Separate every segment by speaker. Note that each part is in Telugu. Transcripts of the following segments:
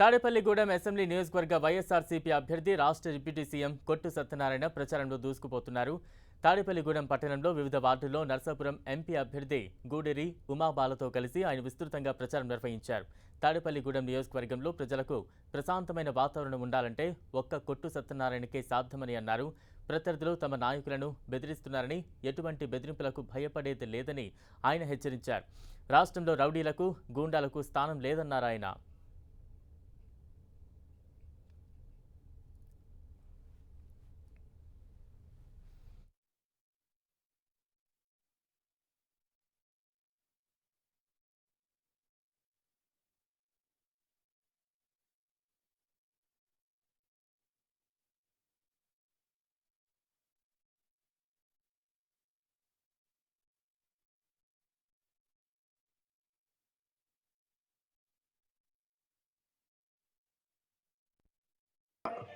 Speaker 1: తాడేపల్లిగూడెం అసెంబ్లీ నియోజకవర్గ వైఎస్ఆర్సీపీ అభ్యర్థి రాష్ట్ర డిప్యూటీ సీఎం కొట్టు సత్యనారాయణ ప్రచారంలో దూసుకుపోతున్నారు. తాడేపల్లిగూడెం పట్టణంలో వివిధ వార్డుల్లో నర్సాపురం ఎంపీ అభ్యర్థి గూడెరి ఉమాబాలతో కలిసి ఆయన విస్తృతంగా ప్రచారం నిర్వహించారు. తాడేపల్లిగూడెం నియోజకవర్గంలో ప్రజలకు ప్రశాంతమైన వాతావరణం ఉండాలంటే ఒక్క కొట్టు సత్యనారాయణకే సాధ్యమని అన్నారు. ప్రత్యర్థులు తమ నాయకులను బెదిరిస్తున్నారని ఎటువంటి బెదిరింపులకు భయపడేది లేదని ఆయన హెచ్చరించారు. రాష్ట్రంలో రౌడీలకు గూండాలకు స్థానం లేదన్నారు ఆయన.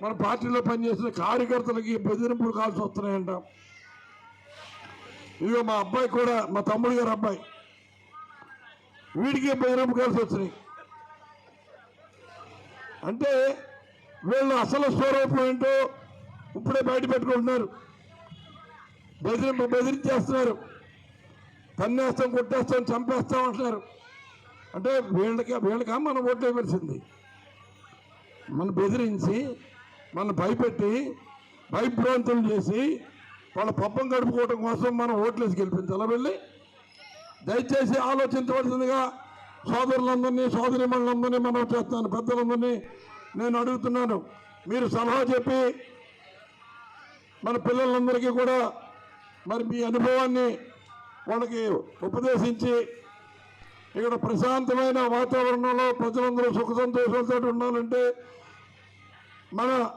Speaker 2: మన పార్టీలో పనిచేసిన కార్యకర్తలకి బెదిరింపులు కాల్సి వస్తున్నాయంట. ఇదిగో మా అబ్బాయి కూడా మా తమ్ముడు గారు అబ్బాయి. వీడికి బెదిరింపు కాల్సి వచ్చినాయి. అంటే వీళ్ళు అసలు స్వరూపం ఏంటో ఇప్పుడే బయట పెట్టుకుంటున్నారు. బెదిరింపు బెదిరించేస్తున్నారు తన్నేస్తాం కొట్టేస్తాం చంపేస్తాం అంటున్నారు. అంటే వీళ్ళకి వీళ్ళకా మనం ఓట్లు మనం బెదిరించి మనం భయపెట్టి భయభ్రాంతులు చేసి వాళ్ళ పప్పం గడుపుకోవటం కోసం మనం ఓట్లేసి గెలిపించాలా వెళ్ళి? దయచేసి ఆలోచించవలసిందిగా సోదరులందరినీ సోదరిమణులందరినీ మనం చేస్తాను. పెద్దలందరినీ నేను అడుగుతున్నాను. మీరు సలహా చెప్పి మన పిల్లలందరికీ కూడా మరి మీ అనుభవాన్ని వాళ్ళకి ఉపదేశించి ఇక్కడ ప్రశాంతమైన వాతావరణంలో ప్రజలందరూ సుఖ సంతోషాలతో ఉండాలంటే మన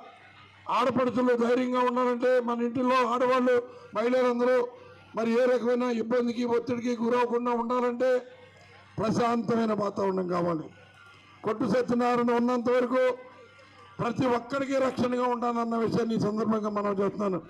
Speaker 2: ఆడపడుచులు ధైర్యంగా ఉండాలంటే మన ఇంటిలో ఆడవాళ్ళు మహిళలందరూ మరి ఏ రకమైన ఇబ్బందికి ఒత్తిడికి గురవకుండా ఉండాలంటే ప్రశాంతమైన వాతావరణం కావాలి. కొట్టు సత్యనారాయణ ఉన్నంత వరకు ప్రతి ఒక్కరికి రక్షణగా ఉండాలన్న విషయాన్ని ఈ సందర్భంగా మనం చెప్తున్నాను.